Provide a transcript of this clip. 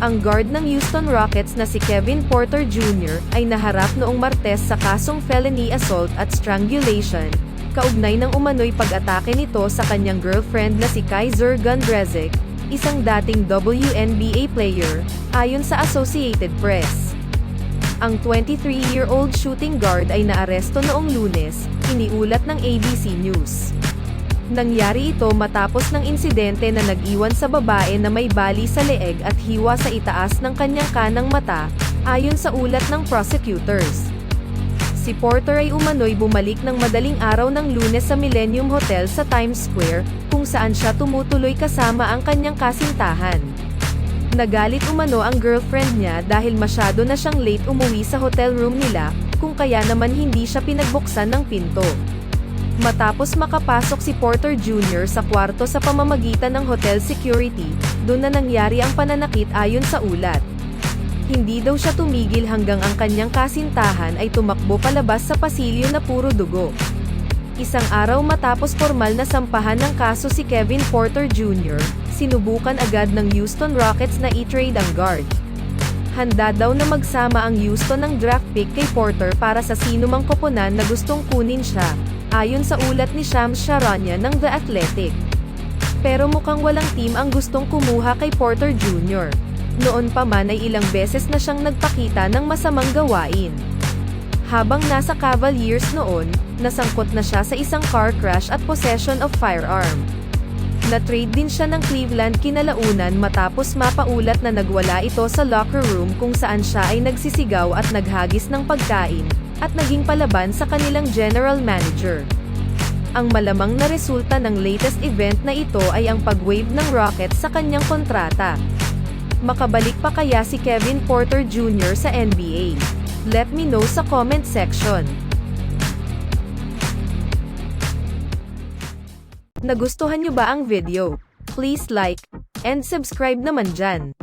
Ang guard ng Houston Rockets na si Kevin Porter Jr. ay naharap noong Martes sa kasong felony assault at strangulation, kaugnay ng umano'y pag-atake nito sa kanyang girlfriend na si Kaiser Gundrezic, isang dating WNBA player, ayon sa Associated Press. Ang 23-year-old shooting guard ay naaresto noong lunes, iniulat ng ABC News. Nangyari ito matapos ng insidente na nag-iwan sa babae na may bali sa leeg at hiwa sa itaas ng kanyang kanang mata, ayon sa ulat ng prosecutors. Si Porter ay umano'y bumalik ng madaling araw ng lunes sa Millennium Hotel sa Times Square, kung saan siya tumutuloy kasama ang kanyang kasintahan. Nagalit umano ang girlfriend niya dahil masyado na siyang late umuwi sa hotel room nila, kung kaya naman hindi siya pinagbuksan ng pinto. Matapos makapasok si Porter Jr. sa kwarto sa pamamagitan ng hotel security, doon na nangyari ang pananakit ayon sa ulat. Hindi daw siya tumigil hanggang ang kanyang kasintahan ay tumakbo palabas sa pasilyo na puro dugo. Isang araw matapos formal na sampahan ng kaso si Kevin Porter Jr., sinubukan agad ng Houston Rockets na i-trade ang guard. Handa daw na magsama ang Houston ng draft pick kay Porter para sa sinumang koponan na gustong kunin siya, ayon sa ulat ni Shams Charania ng The Athletic. Pero mukhang walang team ang gustong kumuha kay Porter Jr. Noon pa man ay ilang beses na siyang nagpakita ng masamang gawain. Habang nasa Cavaliers noon, nasangkot na siya sa isang car crash at possession of firearm. Na-trade din siya ng Cleveland kinalaunan matapos mapaulat na nagwala ito sa locker room kung saan siya ay nagsisigaw at naghagis ng pagkain, at naging palaban sa kanilang general manager. Ang malamang na resulta ng latest event na ito ay ang pag-waive ng Rockets sa kanyang kontrata. Makabalik pa kaya si Kevin Porter Jr. sa NBA? Let me know sa comment section. Nagustuhan nyo ba ang video? Please like, and subscribe naman dyan.